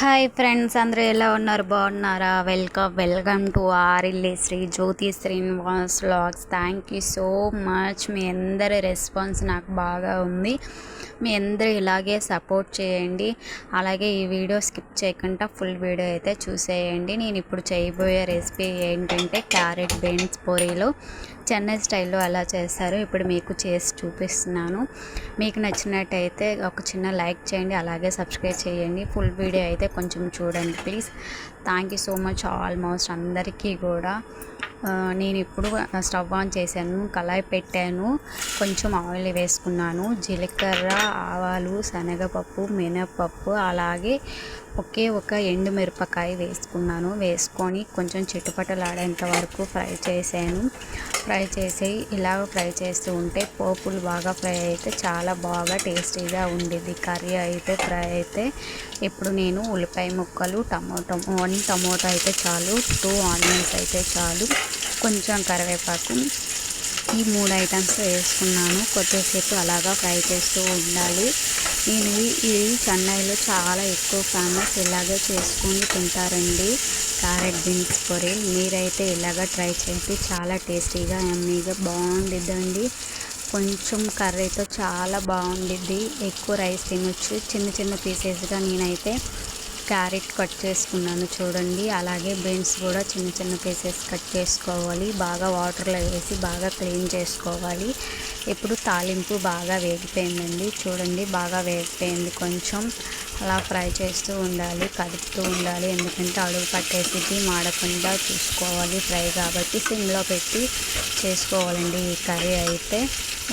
Hi friends అందరూ ఎలా ఉన్నారు? బాగున్నారా? Welcome welcome to Arilli Sri Jyothi Srinivas vlogs thank you so much మీ అందరి రెస్పాన్స్ నాకు బాగా ఉంది. మీ అందరూ ఇలాగే సపోర్ట్ చేయండి. అలాగే ఈ వీడియో స్కిప్ చేయకుండా ఫుల్ వీడియో అయితే చూసేయండి. నేను ఇప్పుడు చేయబోయే రెసిపీ ఏంటంటే క్యారెట్ బీన్స్ పూరీలు చెన్నై స్టైల్లో ఎలా చేస్తారో ఇప్పుడు మీకు చేసి చూపిస్తున్నాను. మీకు నచ్చినట్టయితే ఒక చిన్న లైక్ చేయండి అలాగే సబ్స్క్రైబ్ చేయండి. ఫుల్ వీడియో అయితే కొంచెం చూడండి please. Thank you so much almost అందరికీ కూడా. నేను ఇప్పుడు స్టవ్ ఆన్ చేశాను కళాయి పెట్టాను కొంచెం ఆయిల్ వేసుకున్నాను జీలకర్ర ఆవాలు శనగపప్పు మినపప్పు అలాగే ఒకే ఒక ఎండు మిరపకాయ వేసుకున్నాను. వేసుకొని కొంచెం చిట్టుపట్టలాడేంత వరకు ఫ్రై చేశాను. ఫ్రై చేసి ఇలాగ ఫ్రై చేస్తూ ఉంటే పోపులు బాగా ఫ్రై అయితే చాలా బాగా టేస్టీగా ఉండేది. కర్రీ అయితే ఫ్రై అయితే ఇప్పుడు నేను ఉల్లిపాయ ముక్కలు టమోటో వన్ టమోటా అయితే చాలు టూ ఆనియన్స్ అయితే చాలు కొంచెం కరివేపాకు ఈ మూడు ఐటమ్స్ వేసుకున్నాను. కొద్దిసేపు అలాగా ఫ్రై చేస్తూ ఉండాలి. నేను ఇవి- చెన్నైలో చాలా ఎక్కువ ఫేమస్ ఇలాగే చేసుకొని తింటారండి. క్యారెట్ బీన్స్ పొరి మీరైతే ఇలాగ ట్రై చేసి చాలా టేస్టీగా ఎమ్మీగా బాగుండిద్దండి. కొంచెం కర్రీతో చాలా బాగుండిద్ది. ఎక్కువ రైస్ తినొచ్చు. చిన్న చిన్న పీసెస్గా నేనైతే క్యారెట్ కట్ చేసుకున్నాను చూడండి. అలాగే బీన్స్ కూడా చిన్న చిన్న పీసెస్ కట్ చేసుకోవాలి. బాగా వాటర్లో వేసి బాగా క్లీన్ చేసుకోవాలి. ఇప్పుడు తాలింపు బాగా వేగిపోయిందండి. చూడండి బాగా వేగిపోయింది. కొంచెం అలా ఫ్రై చేస్తూ ఉండాలి కదుపుతూ ఉండాలి. ఎందుకంటే అడుగు పట్టేసి మాడకుండా చూసుకోవాలి ఫ్రై కాబట్టి సిమ్లో పెట్టి చేసుకోవాలండి ఈ కర్రీ అయితే.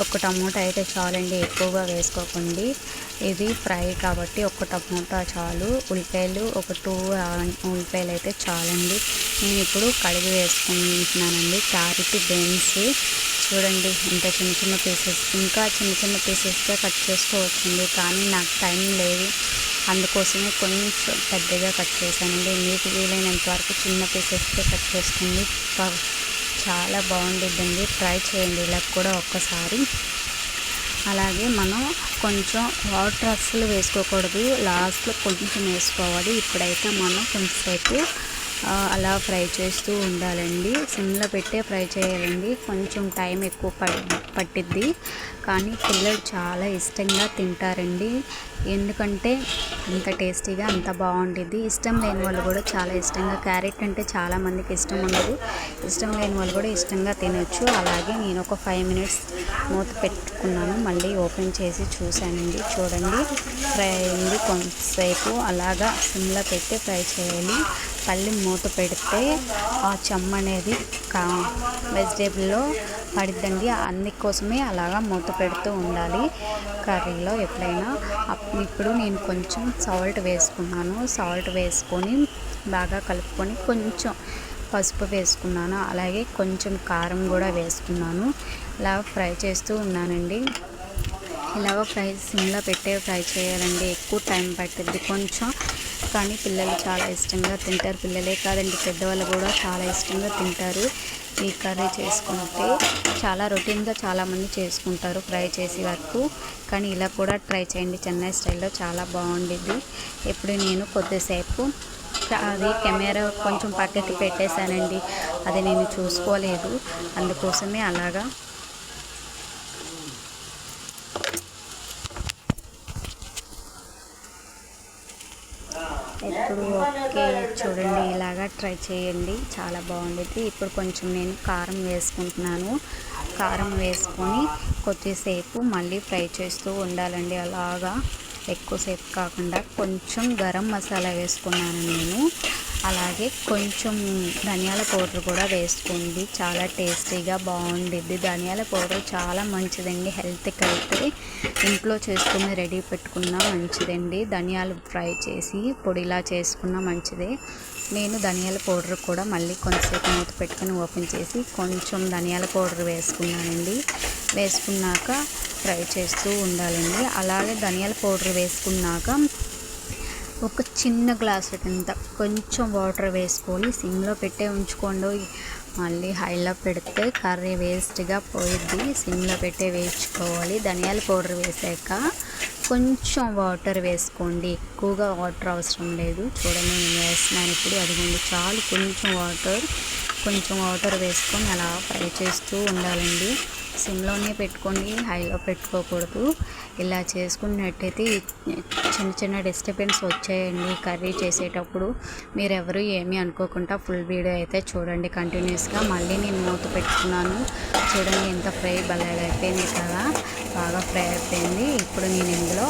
ఒక టమోటా అయితే చాలండి ఎక్కువగా వేసుకోకండి. ఇది ఫ్రై కాబట్టి ఒక టమోటా చాలు. ఉల్లిపాయలు ఒక టూ ఉల్లిపాయలు అయితే చాలండి. నేను ఇప్పుడు కడిగి వేసుకుంటున్నానండి. క్యారెట్ బీన్స్ చూడండి ఇంత చిన్న చిన్న పీసెస్ ఇంకా చిన్న చిన్న పీసెస్గా కట్ చేసుకోవచ్చండి. కానీ నాకు టైం లేదు. అందుకోసమే కొంచెం పెద్దగా కట్ చేశానండి. మీకు వీలైనంత వరకు చిన్న పీసెస్తో కట్ చేసుకోండి చాలా బాగుంటుందండి ట్రై చేయండి. ఇలా కూడా ఒక్కసారి. అలాగే మనం కొంచెం వాటర్ అస్సలు వేసుకోకూడదు. లాస్ట్లో కొంచెం వేసుకోవాలి. ఇప్పుడైతే మనం కొంచెంసేపు అలా ఫ్రై చేస్తూ ఉండాలండి. సిమ్లో పెట్టే ఫ్రై చేయాలండి. కొంచెం టైం ఎక్కువ పడ్- పట్టిద్ది. కానీ పిల్లలు చాలా ఇష్టంగా తింటారండి. ఎందుకంటే అంత టేస్టీగా అంత బాగుంటుంది ఇష్టం లేని వాళ్ళు కూడా చాలా ఇష్టంగా క్యారెట్ అంటే చాలా మందికి ఇష్టం ఉండదు. ఇష్టం లేని వాళ్ళు కూడా ఇష్టంగా తినొచ్చు. అలాగే నేను ఒక ఫైవ్ మినిట్స్ మూత పెట్టుకున్నాను. మళ్ళీ ఓపెన్ చేసి చూశానండి. చూడండి ఫ్రై అయింది కొంతసేపు. అలాగా సిమ్లో పెట్టి ఫ్రై చేయాలి. పల్లి మూత పెడితే ఆ చెమ్మ అనేది కా వెజిటేబుల్లో పడిద్దండి. అందుకోసమే అలాగా మూత పెడుతూ ఉండాలి కర్రీలో ఎప్పుడైనా. అప్- ఇప్పుడు నేను కొంచెం సాల్ట్ వేసుకున్నాను. సాల్ట్ వేసుకొని బాగా కలుపుకొని కొంచెం పసుపు వేసుకున్నాను. అలాగే కొంచెం కారం కూడా వేసుకున్నాను. ఇలా ఫ్రై చేస్తూ ఉన్నానండి. ఇలాగ ఫ్రై సిమ్లో పెట్టే ఫ్రై చేయాలండి. ఎక్కువ టైం పడుతుంది. కొంచెం కానీ పిల్లలు చాలా ఇష్టంగా తింటారు. పిల్లలే కాదండి పెద్దవాళ్ళు కూడా చాలా ఇష్టంగా తింటారు. ఈ కర్రీ చేసుకుంటే చాలా రొటీన్గా చాలామంది చేసుకుంటారు ఫ్రై చేసే వరకు. కానీ ఇలా కూడా ట్రై చేయండి. చెన్నై స్టైల్లో చాలా బాగుండిద్ది. ఇప్పుడు నేను కొద్దిసేపు అది కెమెరా కొంచెం పక్కకి పెట్టేశానండి. అది నేను చూసుకోలేదు. అందుకోసమే అలాగా ఇప్పుడు ఓకే చూడండి ఇలాగా ట్రై చేయండి. చాలా బాగుండేది ఇప్పుడు కొంచెం నేను కారం వేసుకుంటున్నాను. కారం వేసుకొని కొద్దిసేపు మళ్ళీ ఫ్రై చేస్తూ ఉండాలండి. అలాగా ఎక్కువసేపు కాకుండా కొంచెం గరం మసాలా వేసుకున్నాను నేను. అలాగే కొంచెం ధనియాల పౌడర్ కూడా వేసుకోండి. చాలా టేస్టీగా బాగుండిద్ది. ధనియాల పౌడర్ చాలా మంచిదండి. హెల్త్కి అయితే ఇంట్లో చేసుకుని రెడీ పెట్టుకున్నా మంచిదండి. ధనియాలు ఫ్రై చేసి పొడిలా చేసుకున్నా మంచిదే. నేను ధనియాల పౌడర్ కూడా మళ్ళీ కొంతసేపు మూత పెట్టుకుని ఓపెన్ చేసి కొంచెం ధనియాల పౌడర్ వేసుకున్నానండి. వేసుకున్నాక ఫ్రై చేస్తూ ఉండాలండి. అలాగే ధనియాల పౌడర్ వేసుకున్నాక ఒక చిన్న గ్లాస్ అంత కొంచెం వాటర్ వేసుకొని సిమ్లో పెట్టే ఉంచుకోండి. మళ్ళీ హైలో పెడితే కర్రీ వేస్ట్గా పోయిద్ది. సిమ్లో పెట్టే వేయించుకోవాలి. ధనియాల పౌడర్ వేసాక కొంచెం వాటర్ వేసుకోండి. ఎక్కువగా వాటర్ అవసరం లేదు. చూడండి నేను వేస్తున్నాను. ఇప్పుడు అదిగోండి చాలు కొంచెం వాటర్ కొంచెం వాటర్ వేసుకొని అలా ఫ్రై చేస్తూ ఉండాలండి. సిమ్లోనే పెట్టుకోండి హైలో పెట్టుకోకూడదు. ఇలా చేసుకున్నట్టయితే చిన్న చిన్న డిస్టర్బెన్స్ వచ్చాయండి కర్రీ చేసేటప్పుడు. మీరు ఎవరు ఏమీ అనుకోకుండా ఫుల్ వీడియో అయితే చూడండి కంటిన్యూస్గా. మళ్ళీ నేను మూత పెట్టుకున్నాను. చూడండి ఎంత ఫ్రై భలేగా అయిపోయింది కదా. బాగా ఫ్రై అయిపోయింది. ఇప్పుడు నేను ఇందులో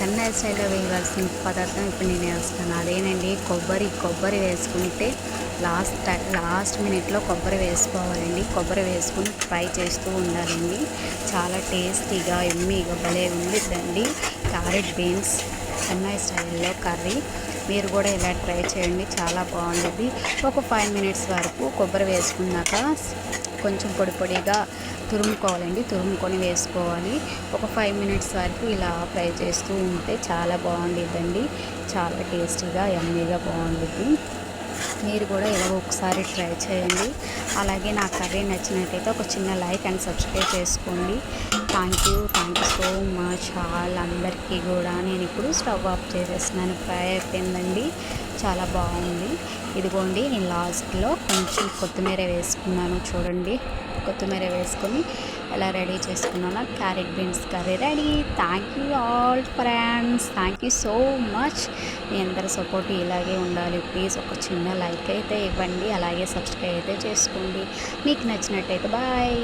చెన్నై స్టైల్లో వేయవలసిన పదార్థం ఇప్పుడు నేను వేస్తాను. అదేనండి కొబ్బరి. కొబ్బరి వేసుకుంటే లాస్ట్ టైం లాస్ట్ మినిట్లో కొబ్బరి వేసుకోవాలండి. కొబ్బరి వేసుకుని ఫ్రై చేస్తూ ఉండాలండి. చాలా టేస్టీగా ఎమ్మీగా భలే ఉండిద్దండి. క్యారెట్ బీన్స్ చెన్నై స్టైల్లో కర్రీ. మీరు కూడా ఇలా ట్రై చేయండి. చాలా బాగుంటుంది. ఒక ఫైవ్ మినిట్స్ వరకు కొబ్బరి వేసుకున్నాక కొంచెం పొడి పొడిగా తురుముకోవాలండి. తురుముకొని వేసుకోవాలి. ఒక ఫైవ్ మినిట్స్ వరకు ఇలా ఫ్రై చేస్తూ ఉంటే చాలా బాగుండిద్దండి. చాలా టేస్టీగా ఎమ్మీగా బాగుండిద్ది. మీరు కూడా ఇలా ఒకసారి ట్రై చేయండి. అలాగే నా కర్రీ నచ్చినట్టయితే ఒక చిన్న లైక్ అండ్ సబ్స్క్రైబ్ చేసుకోండి. Thank you thank you so much అందరికీ కూడా నేను ఇప్పుడు స్టవ్ ఆఫ్ చేసేస్తున్నాను. ఫ్రై అయిపోయిందండి. చాలా బాగుంది. ఇదిగోండి నేను లాస్ట్లో కొంచెం కొత్తిమీర వేసుకున్నాను. చూడండి కొత్తిమీర వేసుకొని ఎలా రెడీ చేసుకున్నాను carrot beans curry ready. Thank you all friends thank you so much మీ అందరి సపోర్ట్ ఇలాగే ఉండాలి. ప్లీజ్ ఒక చిన్న లైక్ అయితే ఇవ్వండి. అలాగే సబ్స్క్రైబ్ అయితే చేసుకోండి. మీకు నచ్చినట్టయితే బాయ్